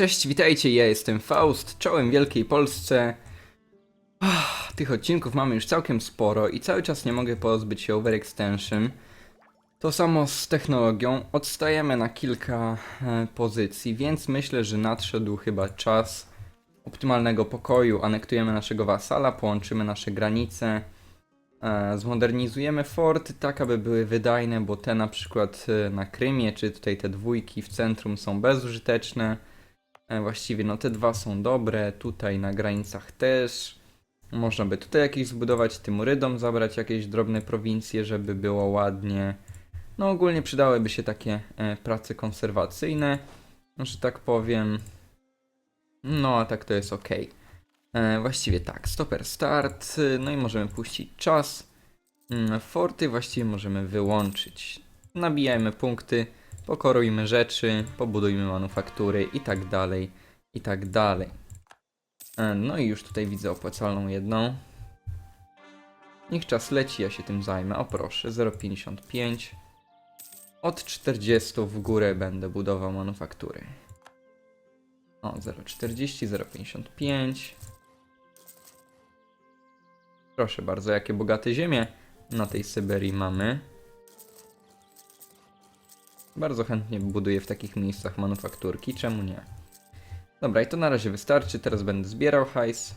Cześć, witajcie, ja jestem Faust, czołem Wielkiej Polsce. Tych odcinków mamy już całkiem sporo i cały czas nie mogę pozbyć się overextension. To samo z technologią, odstajemy na kilka e, pozycji, więc myślę, że nadszedł chyba czas optymalnego pokoju. Anektujemy naszego wasala, połączymy nasze granice, e, zmodernizujemy forty tak, aby były wydajne, bo te na przykład e, na Krymie, czy tutaj te dwójki w centrum są bezużyteczne. E, Właściwie no te dwa są dobre, tutaj na granicach też. Można by tutaj jakieś zbudować, Tymurydom zabrać jakieś drobne prowincje, żeby było ładnie. No ogólnie przydałyby się takie e, prace konserwacyjne, że tak powiem. No a tak to jest ok. E, właściwie tak, stopper start, no i możemy puścić czas. Mm, Forty właściwie możemy wyłączyć. Nabijajmy punkty, pokorujmy rzeczy, pobudujmy manufaktury i tak dalej, i tak dalej. E, No i już tutaj widzę opłacalną jedną. Niech czas leci, ja się tym zajmę. O proszę, 0,55. Od 40 w górę będę budował manufaktury. O, 0,40, 0,55. Proszę bardzo, jakie bogate ziemie na tej Syberii mamy. Bardzo chętnie buduję w takich miejscach manufakturki, czemu nie? Dobra, i to na razie wystarczy, teraz będę zbierał hajs.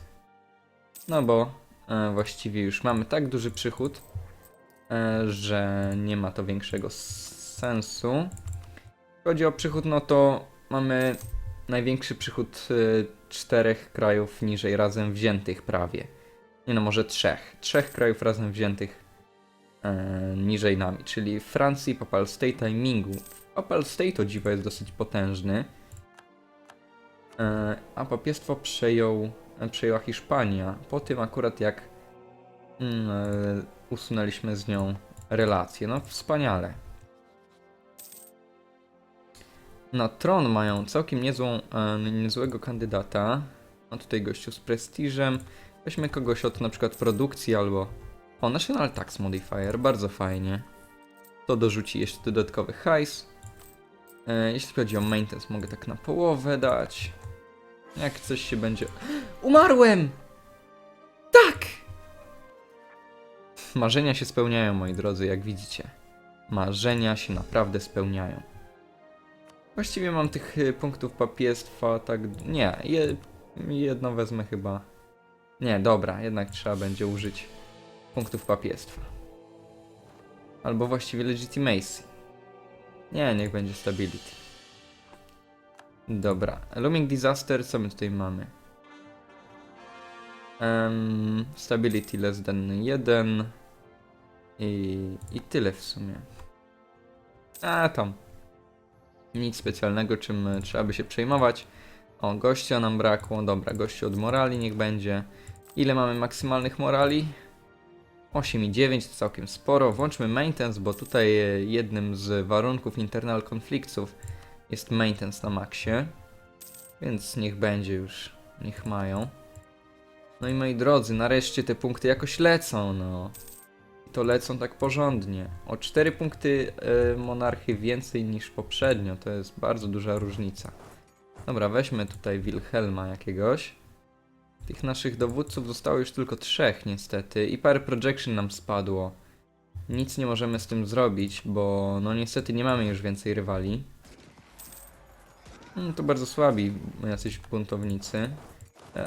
No bo e, właściwie już mamy tak duży przychód, e, że nie ma to większego sensu. Jeśli chodzi o przychód, no to mamy największy przychód e, czterech krajów niżej razem wziętych prawie. Nie no, może trzech. Trzech krajów razem wziętych niżej nami, czyli Francji, Papal State i Mingu. Papal State o dziwo jest dosyć potężny, e, a papiestwo przejął, e, przejęła Hiszpania. Po tym akurat jak mm, e, usunęliśmy z nią relacje. No wspaniale. Na tron mają całkiem niezłą, e, niezłego kandydata. A tutaj gościu z prestiżem. Weźmy kogoś od na przykład produkcji albo o, National Tax Modifier, bardzo fajnie. To dorzuci jeszcze dodatkowy hajs. E, jeśli chodzi o maintenance, mogę tak na połowę dać. Jak coś się będzie... Umarłem! Tak! Marzenia się spełniają, moi drodzy, jak widzicie. Marzenia się naprawdę spełniają. Właściwie mam tych y, punktów papiestwa, tak... Nie, je, jedno wezmę chyba. Nie, dobra, jednak trzeba będzie użyć punktów papiestwa. Albo właściwie legitimacy. Nie, niech będzie stability. Dobra, looming disaster, co my tutaj mamy? Em, stability less than 1 i, i tyle w sumie. A tam. Nic specjalnego, czym e, trzeba by się przejmować. O, gościa nam brakło. Dobra, gościu od morali niech będzie. Ile mamy maksymalnych morali? 8,9 to całkiem sporo. Włączmy maintenance, bo tutaj e, jednym z warunków internal konfliktów jest maintenance na maksie. Więc niech będzie już, niech mają. No i moi drodzy, nareszcie te punkty jakoś lecą, no. I to lecą tak porządnie. O 4 punkty e, monarchy więcej niż poprzednio, to jest bardzo duża różnica. Dobra, weźmy tutaj Wilhelma jakiegoś. Tych naszych dowódców zostało już tylko trzech niestety i parę projection nam spadło. Nic nie możemy z tym zrobić, bo no niestety nie mamy już więcej rywali. Mm, to bardzo słabi jacyś buntownicy.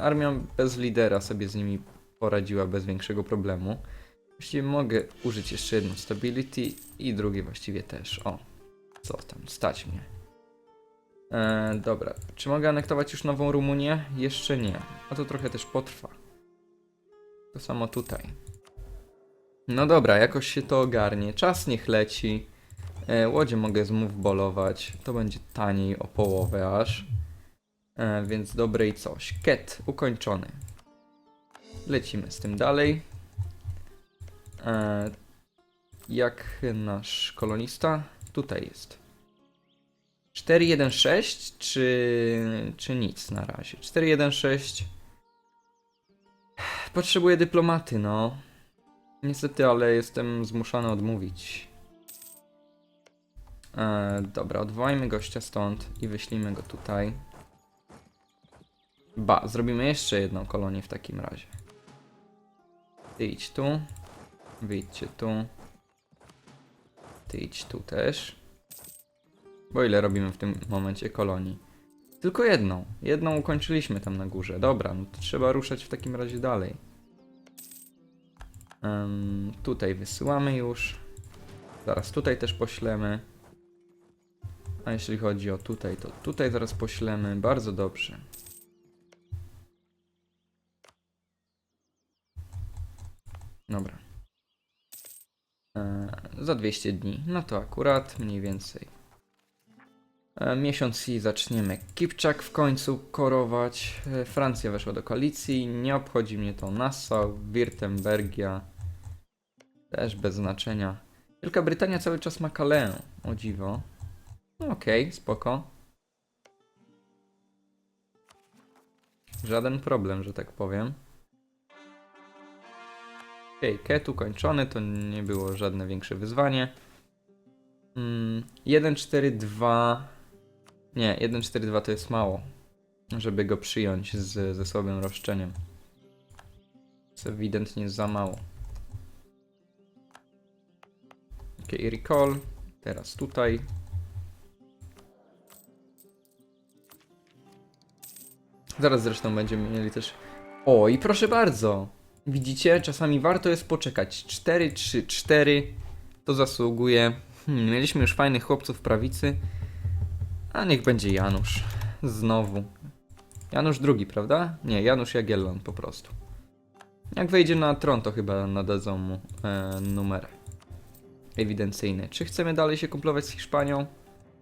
Armia bez lidera sobie z nimi poradziła bez większego problemu. Właściwie mogę użyć jeszcze jedno stability i drugie właściwie też. O, co tam, stać mnie. E, dobra, czy mogę anektować już nową Rumunię? Jeszcze nie, a to trochę też potrwa. To samo tutaj. No dobra, jakoś się to ogarnie. Czas niech leci. E, łodzie mogę zmów bolować. To będzie taniej o połowę aż. E, więc dobre i coś. Ket, ukończony. Lecimy z tym dalej. E, jak nasz kolonista? Tutaj jest. 4-1-6 czy, czy nic na razie? 4-1-6 Potrzebuję dyplomaty, no. Niestety, ale jestem zmuszony odmówić. E, dobra, odwołajmy gościa stąd i wyślijmy go tutaj. Ba, zrobimy jeszcze jedną kolonię w takim razie. Ty idź tu. Wyjdźcie tu. Ty idź tu też. Bo ile robimy w tym momencie kolonii? Tylko jedną. Jedną ukończyliśmy tam na górze. Dobra, no to trzeba ruszać w takim razie dalej. Em, tutaj wysyłamy już. Zaraz tutaj też poślemy. A jeśli chodzi o tutaj, to tutaj zaraz poślemy. Bardzo dobrze. Dobra. E, za 200 dni. No to akurat mniej więcej. E, miesiąc i zaczniemy Kipczak w końcu korować. E, Francja weszła do koalicji. Nie obchodzi mnie to Nassau, Wirtembergia. Też bez znaczenia. Wielka Brytania cały czas ma Calais. O dziwo. No Okej, spoko. Żaden problem, że tak powiem. Okej, Ket ukończony, to nie było żadne większe wyzwanie. Mm, 1, 4, 2. Nie, 1, 4, 2 to jest mało, żeby go przyjąć z, ze słabym roszczeniem. To ewidentnie za mało. Okej, recall. Teraz tutaj. Zaraz zresztą będziemy mieli też. O, i proszę bardzo! Widzicie, czasami warto jest poczekać. 4, 3, 4 to zasługuje. Hmm, mieliśmy już fajnych chłopców prawicy. A niech będzie Janusz. Znowu. Janusz drugi, prawda? Nie, Janusz Jagiellon po prostu. Jak wejdzie na tron, to chyba nadadzą mu e, numer ewidencyjny. Czy chcemy dalej się kumplować z Hiszpanią?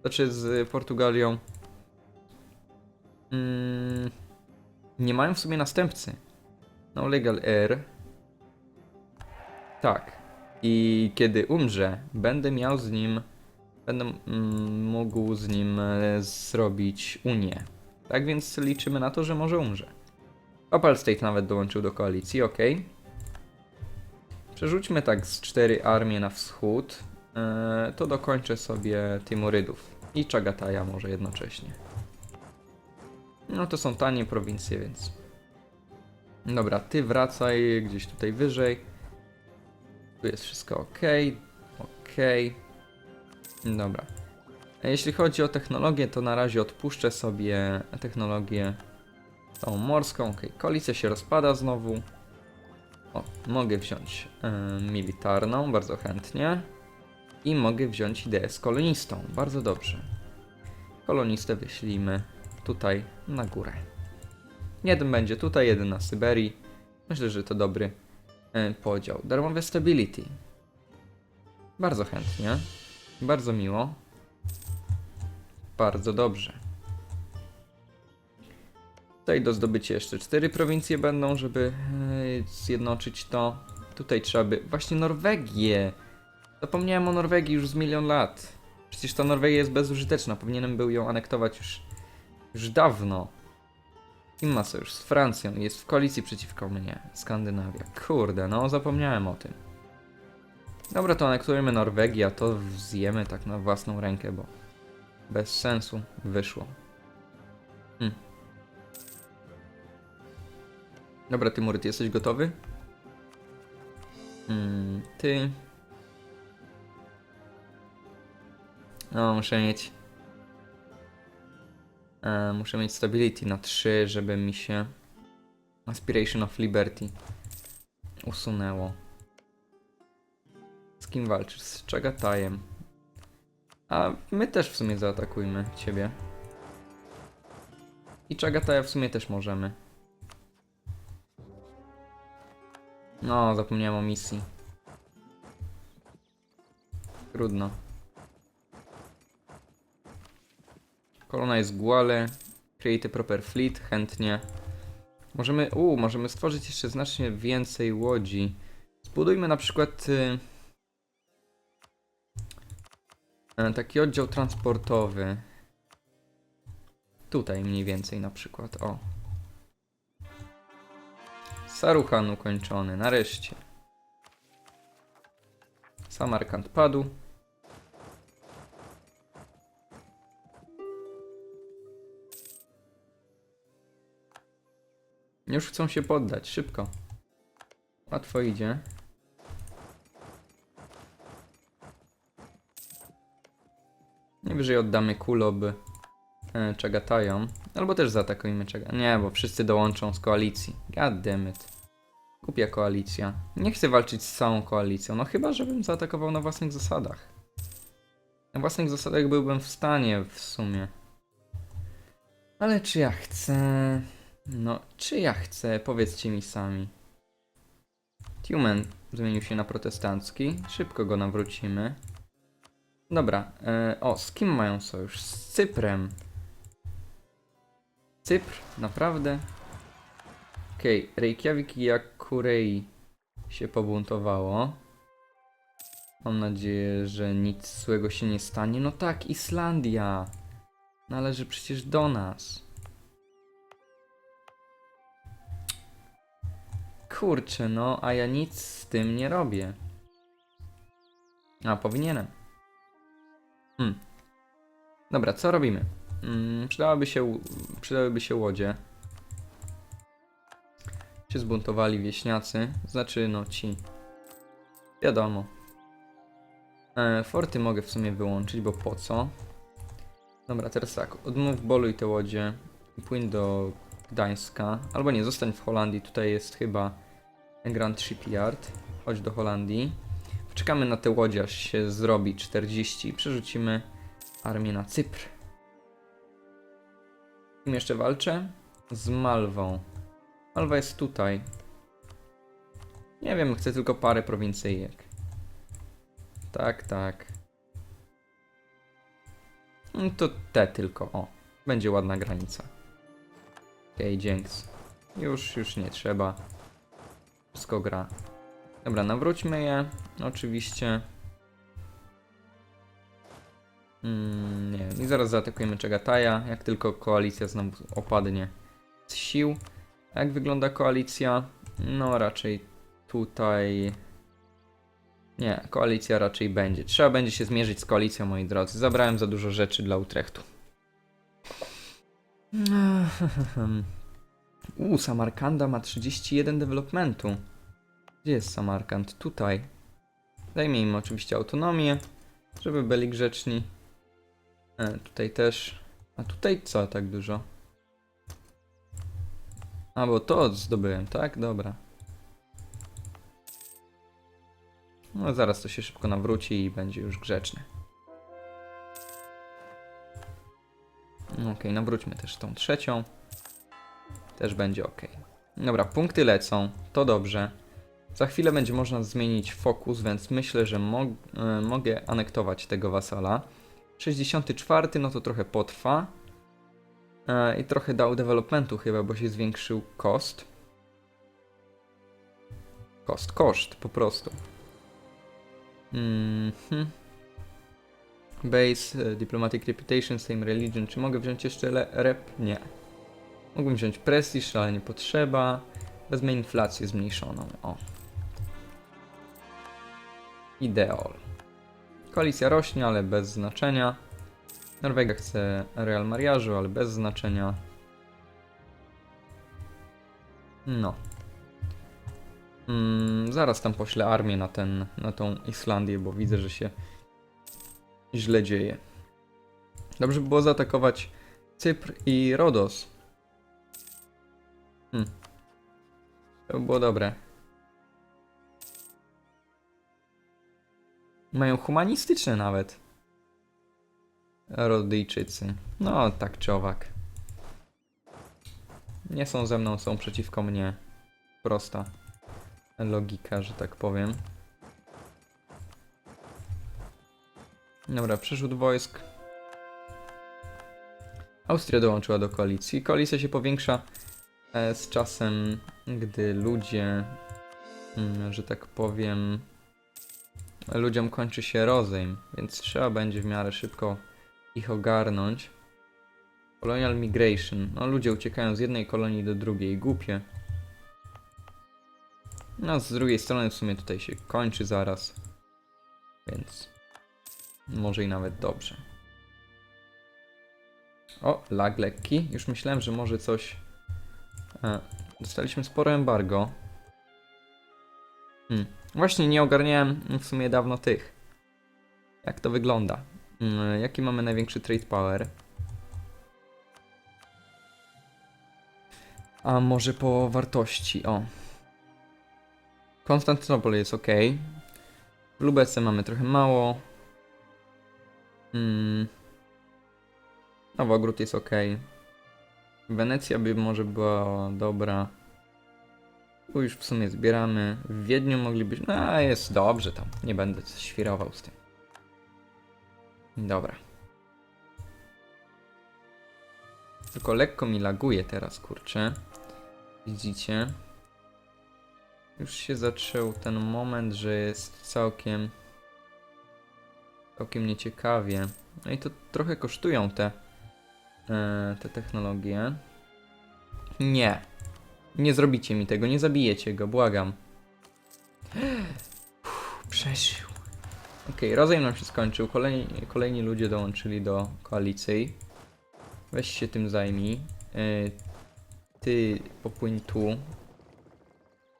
Znaczy z Portugalią? Mm, nie mają w sumie następcy. No legal heir. Tak. I kiedy umrze, będę miał z nim. Będę mm, mógł z nim e, zrobić Unię. Tak więc liczymy na to, że może umrze. Opal State nawet dołączył do koalicji, ok. Przerzućmy tak z cztery armie na wschód. E, to dokończę sobie Timurydów. I Chagataja może jednocześnie. No to są tanie prowincje, więc Dobra, ty wracaj gdzieś tutaj wyżej. Tu jest wszystko ok. Ok. Dobra. A Jeśli chodzi o technologię, to na razie odpuszczę sobie technologię tą morską. Ok, koalicja się rozpada znowu. O, mogę wziąć e, militarną, bardzo chętnie. I mogę wziąć ideę z kolonistą, bardzo dobrze. Kolonistę wyślijmy tutaj na górę. Jeden będzie tutaj, jeden na Syberii. Myślę, że to dobry e, podział. Darmowe stability. Bardzo chętnie. Bardzo miło. Bardzo dobrze. Tutaj do zdobycia jeszcze cztery prowincje będą, żeby e, zjednoczyć to. Tutaj trzeba by... Właśnie Norwegię! Zapomniałem o Norwegii już z milion lat. Przecież ta Norwegia jest bezużyteczna. Powinienem był ją anektować już, już dawno. Kim ma sojusz? Z Francją. Jest w koalicji przeciwko mnie. Skandynawia. Kurde, no zapomniałem o tym. Dobra, to anektujemy Norwegię, a to zjemy tak na własną rękę, bo bez sensu wyszło. Hm. Dobra, Tymury, ty jesteś gotowy? Hmm, ty... No, muszę mieć... E, muszę mieć stability na 3, żeby mi się Aspiration of Liberty usunęło. Z kim walczysz? Z Chagatajem. A my też w sumie zaatakujmy ciebie. I Chagataja w sumie też możemy. No, zapomniałem o misji. Trudno. Kolona jest Guale. Create a proper fleet, chętnie. Możemy, u, możemy stworzyć jeszcze znacznie więcej łodzi. Zbudujmy na przykład y, taki oddział transportowy. Tutaj mniej więcej na przykład, o. Saruhan ukończony, nareszcie. Samarkand padł. Już chcą się poddać, szybko. Łatwo idzie. Najwyżej oddamy Kulob e. Albo też zaatakujmy Czaga. Nie, bo wszyscy dołączą z koalicji. God damn it. Koalicja. Nie chcę walczyć z całą koalicją. No chyba, żebym zaatakował na własnych zasadach. Na własnych zasadach byłbym w stanie w sumie. Ale czy ja chcę? No, czy ja chcę? Powiedzcie mi sami. Tumen zmienił się na protestancki. Szybko go nawrócimy. Dobra, e, o, z kim mają sojusz? Z Cyprem. Cypr? Naprawdę? Okej, Reykjavik i Akurei się pobuntowało. Mam nadzieję, że nic złego się nie stanie. No tak, Islandia! Należy przecież do nas. Kurczę, no, a ja nic z tym nie robię. A, powinienem. Hmm. Dobra, co robimy? Mm, przydałyby się, przydałyby się łodzie. Się zbuntowali wieśniacy, znaczy no ci. Wiadomo. E, forty mogę w sumie wyłączyć, bo po co? Dobra, teraz tak, odmów boluj te łodzie i płyń do Gdańska. Albo nie, zostań w Holandii, tutaj jest chyba Grand Shipyard. Chodź do Holandii. Czekamy na te łodzie, aż się zrobi 40 i przerzucimy armię na Cypr. Kim jeszcze walczę? Z Malwą. Malwa jest tutaj. Nie wiem, chcę tylko parę prowincyjek. Tak, tak. No to te tylko, o. Będzie ładna granica. Okej, okay, dzięks. Już, już nie trzeba. Wszystko gra. Dobra, nawróćmy je. Oczywiście. Mm, nie. I zaraz zaatakujemy Czegataja, jak tylko koalicja znowu opadnie z sił. A jak wygląda koalicja? No raczej tutaj... Nie, koalicja raczej będzie. Trzeba będzie się zmierzyć z koalicją, moi drodzy. Zabrałem za dużo rzeczy dla Utrechtu. Uuu, Samarkanda ma 31 developmentu. Gdzie jest Samarkand? Tutaj. Dajmy im oczywiście autonomię, żeby byli grzeczni. E, tutaj też. A tutaj co tak dużo? A, bo to zdobyłem, tak? Dobra. No zaraz to się szybko nawróci i będzie już grzeczny. Ok, nawróćmy też tą trzecią. Też będzie ok. Dobra, punkty lecą, to dobrze. Za chwilę będzie można zmienić fokus, więc myślę, że mo e, mogę anektować tego wasala. 64, no to trochę potrwa. E, I trochę dał developmentu chyba, bo się zwiększył kost. Kost, koszt po prostu. Mhm. Base, e, Diplomatic Reputation, Same Religion. Czy mogę wziąć jeszcze rep? Nie. Mógłbym wziąć Prestige, ale nie potrzeba. Wezmę inflację zmniejszoną. O. Ideol. Koalicja rośnie, ale bez znaczenia. Norwegia chce Real Mariażu, ale bez znaczenia. No. Mm, zaraz tam poślę armię na, ten, na tą Islandię, bo widzę, że się źle dzieje. Dobrze by było zaatakować Cypr i Rodos. Hmm. To by było dobre. Mają humanistyczne nawet. Rodyjczycy. No, tak czy owak. Nie są ze mną, są przeciwko mnie. Prosta logika, że tak powiem. Dobra, przyrzut wojsk. Austria dołączyła do koalicji. Koalicja się powiększa e, z czasem, gdy ludzie, mm, że tak powiem, ludziom kończy się rozejm, więc trzeba będzie w miarę szybko ich ogarnąć. Colonial Migration. No, ludzie uciekają z jednej kolonii do drugiej. Głupie. No, z drugiej strony w sumie tutaj się kończy zaraz. Więc może i nawet dobrze. O, lag lekki. Już myślałem, że może coś e, Dostaliśmy sporo embargo. Hmm. Właśnie nie ogarniałem w sumie dawno tych. Jak to wygląda? Mm, Jaki mamy największy trade power? A może po wartości, o. Konstantynopol jest ok. W Lubece mamy trochę mało. Mm. Nowogród jest ok. Wenecja by może była dobra. Już w sumie zbieramy. W Wiedniu moglibyśmy... No, jest dobrze tam. Nie będę świrował z tym. Dobra. Tylko lekko mi laguje teraz, kurczę. Widzicie? Już się zaczął ten moment, że jest całkiem... Całkiem nieciekawie. No i to trochę kosztują te... e, te technologie. Nie. Nie zrobicie mi tego, nie zabijecie go, błagam. Uff, Przeżył. Okej, rozejm nam się skończył. Kolejni, kolejni ludzie dołączyli do koalicji. Weź się tym zajmij. Yy, ty popłyń tu.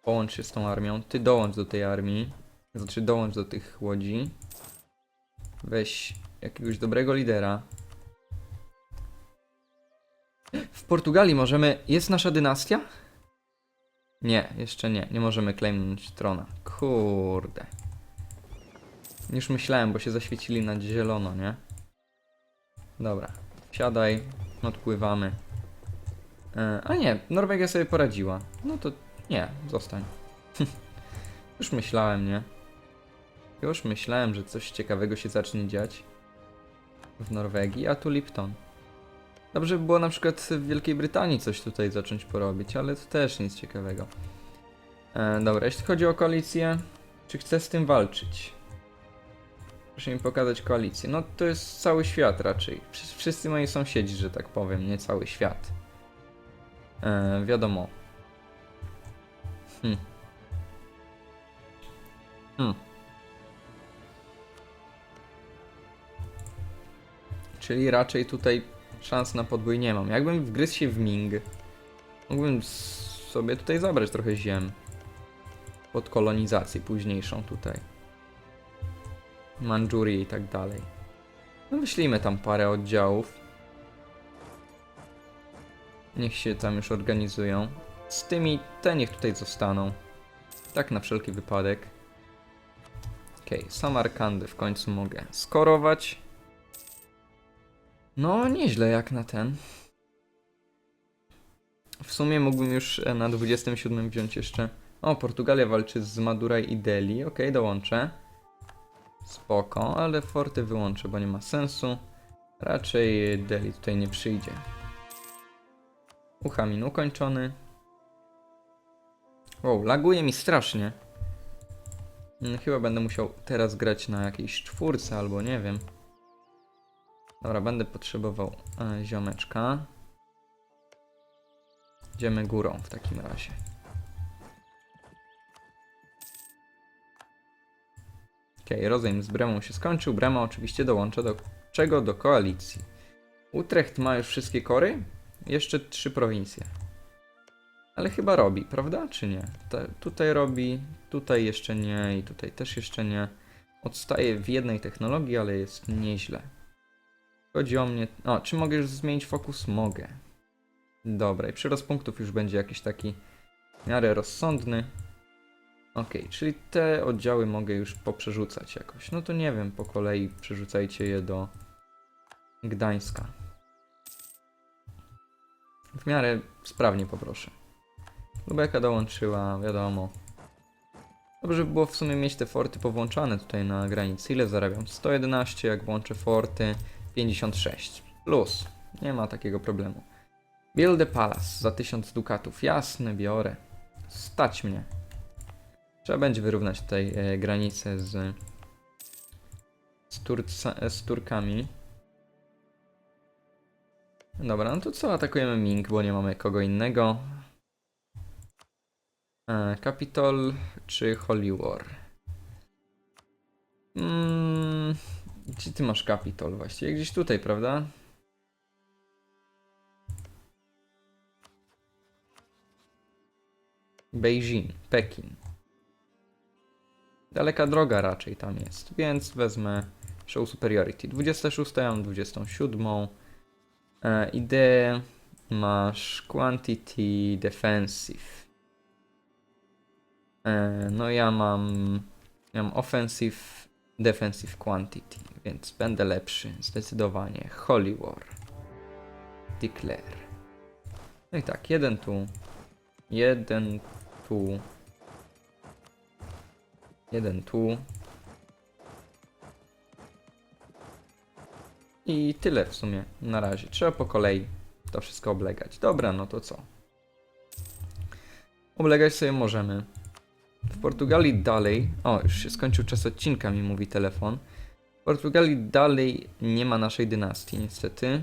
Połącz się z tą armią. Ty dołącz do tej armii. Znaczy dołącz do tych łodzi. Weź jakiegoś dobrego lidera. W Portugalii możemy... Jest nasza dynastia? Nie, jeszcze nie. Nie możemy claimnąć trona. Kurde. Już myślałem, bo się zaświecili na zielono, nie? Dobra. Siadaj. Odpływamy. E, a nie, Norwegia sobie poradziła. No to nie, zostań. Już myślałem, nie? Już myślałem, że coś ciekawego się zacznie dziać w Norwegii, a tu Lipton. Dobrze by było na przykład w Wielkiej Brytanii coś tutaj zacząć porobić, ale to też nic ciekawego. E, dobra, jeśli chodzi o koalicję, czy chcę z tym walczyć? Proszę mi pokazać koalicję. No to jest cały świat raczej. Wszy- Wszyscy moi sąsiedzi, że tak powiem, nie cały świat. E, wiadomo. Hmm. Hmm. Czyli raczej tutaj szans na podbój nie mam. Jakbym wgryzł się w Ming, mógłbym sobie tutaj zabrać trochę ziem. Pod kolonizację późniejszą tutaj. Mandżurię i tak dalej. No wyślijmy tam parę oddziałów. Niech się tam już organizują. Z tymi te niech tutaj zostaną. Tak na wszelki wypadek. Okej, okay, Samarkandy w końcu mogę skorować. No, nieźle jak na ten. W sumie mógłbym już e, na 27 wziąć jeszcze. O, Portugalia walczy z Maduraj i Delhi. Okej, dołączę. Spoko, ale forty wyłączę, bo nie ma sensu. Raczej Delhi tutaj nie przyjdzie. Uchamin ukończony. Wow, laguje mi strasznie. Mm, Chyba będę musiał teraz grać na jakiejś czwórce albo nie wiem. Dobra, będę potrzebował e, ziomeczka. Idziemy górą w takim razie. Okej, okay, rozejm z Bremą się skończył. Brema oczywiście dołącza do czego? Do koalicji. Utrecht ma już wszystkie kory? Jeszcze trzy prowincje. Ale chyba robi, prawda? Czy nie? Te, tutaj robi, tutaj jeszcze nie i tutaj też jeszcze nie. Odstaje w jednej technologii, ale jest nieźle. Chodzi o mnie... O, czy mogę już zmienić fokus? Mogę. Dobra, i przyrost punktów już będzie jakiś taki w miarę rozsądny. Okej, czyli te oddziały mogę już poprzerzucać jakoś. No to nie wiem, po kolei przerzucajcie je do Gdańska. W miarę sprawnie poproszę. Lubeka dołączyła, wiadomo. Dobrze by było w sumie mieć te forty powłączane tutaj na granicy. Ile zarabiam? 111, jak włączę forty, 56. Plus, nie ma takiego problemu. Build the Palace za 1000 dukatów. Jasne, biorę. Stać mnie. Trzeba będzie wyrównać tutaj e, granicę z, z, e, z Turkami. Dobra, no to co? Atakujemy Ming, bo nie mamy kogo innego. E, Capitol czy Holy War? Mm, gdzie ty masz Capitol właściwie? Gdzieś tutaj, prawda? Beijing, Pekin. Daleka droga raczej tam jest, więc wezmę Show Superiority. 26, ja mam 27. E, ideę masz Quantity Defensive. E, no ja mam, ja mam Offensive Defensive Quantity, więc będę lepszy, zdecydowanie. Holy War. Declare. No i tak, jeden tu, jeden tu, jeden tu. I tyle w sumie na razie. Trzeba po kolei to wszystko oblegać. Dobra, no to co? Oblegać sobie możemy. W Portugalii dalej. O, już się skończył czas odcinka, mi mówi telefon. W Portugalii dalej nie ma naszej dynastii, niestety.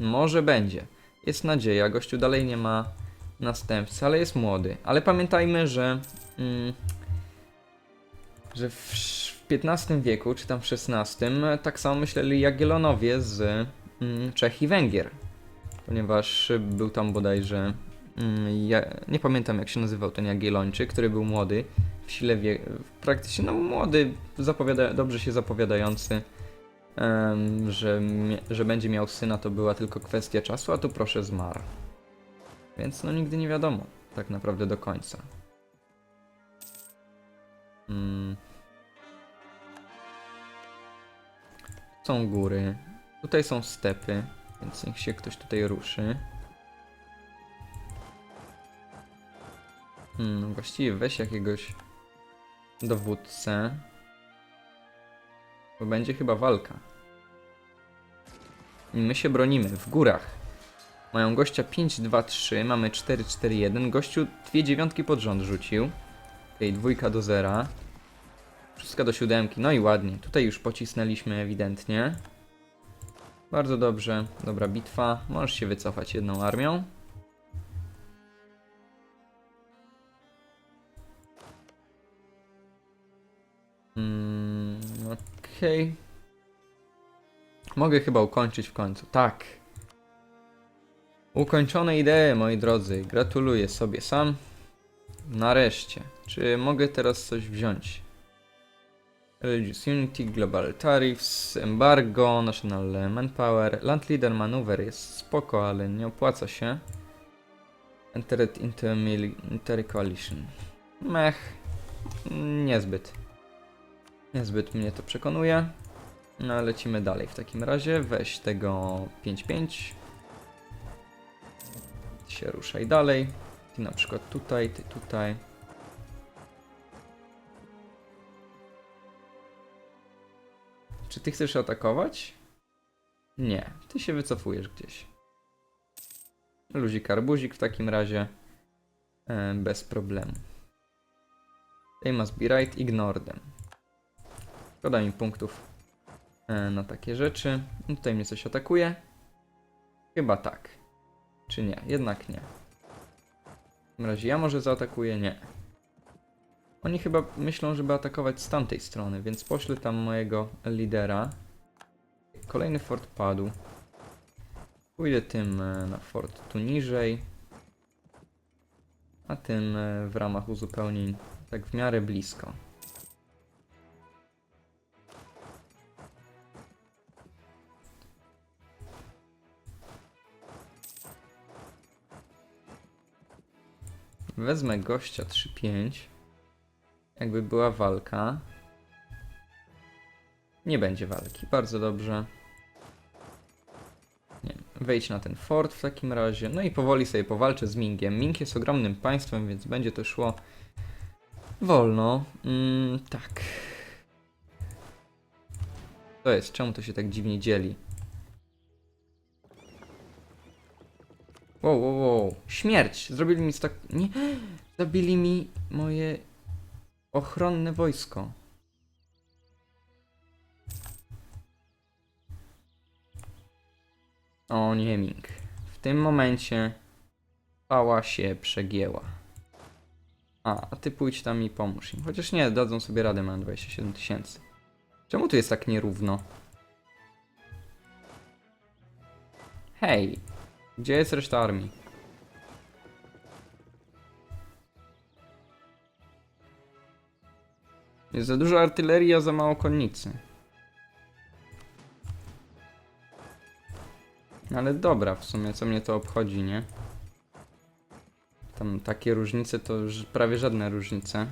Może będzie. Jest nadzieja, gościu dalej nie ma następcy, ale jest młody. Ale pamiętajmy, że. Mm, że w, w XV wieku, czy tam w XVI, tak samo myśleli Jagiellonowie z mm, Czech i Węgier. Ponieważ był tam bodajże. Mm, ja, nie pamiętam jak się nazywał ten Jagiellończyk, który był młody, w sile wie, praktycznie no młody, zapowiada, dobrze się zapowiadający, em, że, że będzie miał syna, to była tylko kwestia czasu, a tu proszę zmarł. Więc no nigdy nie wiadomo, tak naprawdę do końca. Mm. Są góry, tutaj są stepy, więc niech się ktoś tutaj ruszy. Hmm, właściwie weź jakiegoś dowódcę. Bo będzie chyba walka. I my się bronimy w górach. Mają gościa 5-2-3, mamy 4-4-1. Gościu dwie dziewiątki pod rząd rzucił. Okej, dwójka do zera. Szóstka do siódemki, no i ładnie. Tutaj już pocisnęliśmy ewidentnie. Bardzo dobrze, dobra bitwa. Możesz się wycofać jedną armią. Okej. Mogę chyba ukończyć w końcu. Tak. Ukończone idee, moi drodzy. Gratuluję sobie sam. Nareszcie. Czy mogę teraz coś wziąć? Religious Unity, Global Tariffs, Embargo, National Manpower, Land Leader Maneuver jest spoko, ale nie opłaca się. Entered into Military Coalition. Mech. Niezbyt. Niezbyt mnie to przekonuje. No, lecimy dalej w takim razie. Weź tego 5-5. Ty się ruszaj dalej. Ty na przykład tutaj, ty tutaj. Czy ty chcesz atakować? Nie, ty się wycofujesz gdzieś. Luzik arbuzik w takim razie. E, bez problemu. They must be right, ignore them. Szkoda mi punktów e, na takie rzeczy. No Tutaj mnie coś atakuje. Chyba tak. Czy nie? Jednak nie. W takim razie ja może zaatakuję? Nie. Oni chyba myślą, żeby atakować z tamtej strony, więc poślę tam mojego lidera. Kolejny fort padł. Pójdę tym e, na fort tu niżej. A tym e, w ramach uzupełnień tak w miarę blisko. Wezmę gościa 3-5. Jakby była walka. Nie będzie walki, bardzo dobrze. Nie, wejdź na ten fort w takim razie. No i powoli sobie powalczę z Mingiem. Ming jest ogromnym państwem, więc będzie to szło wolno. Mm, tak. To jest, czemu to się tak dziwnie dzieli? Wow, wow, wow. Śmierć! Zrobili mi tak. Nie. Zabili mi moje ochronne wojsko. O nie, Ming. W tym momencie pała się przegięła. A, a ty pójdź tam i pomóż im. Chociaż nie, dadzą sobie radę, mam 27 tysięcy. Czemu tu jest tak nierówno? Hej, gdzie jest reszta armii? Jest za dużo artylerii, a za mało konnicy. No ale dobra, w sumie co mnie to obchodzi, nie? Tam takie różnice to już prawie żadne różnice.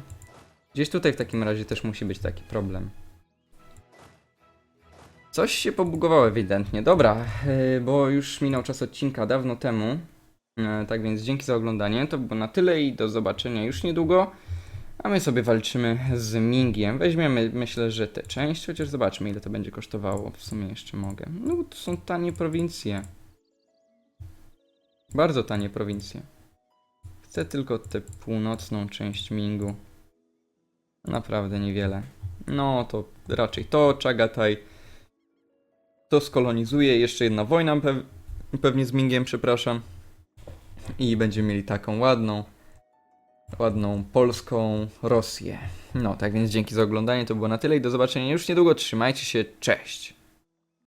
Gdzieś tutaj w takim razie też musi być taki problem. Coś się pobugowało ewidentnie. Dobra, yy, bo już minął czas odcinka dawno temu. Yy, tak więc dzięki za oglądanie. To było na tyle i do zobaczenia już niedługo. A my sobie walczymy z Mingiem. Weźmiemy, myślę, że tę część, chociaż zobaczmy ile to będzie kosztowało. W sumie jeszcze mogę. No to są tanie prowincje. Bardzo tanie prowincje. Chcę tylko tę północną część Mingu. Naprawdę niewiele. No to raczej to, Chagataj. To skolonizuje. Jeszcze jedna wojna pew pewnie z Mingiem, przepraszam. I będziemy mieli taką ładną, ładną polską Rosję. No, tak więc dzięki za oglądanie. To było na tyle i do zobaczenia już niedługo. Trzymajcie się. Cześć.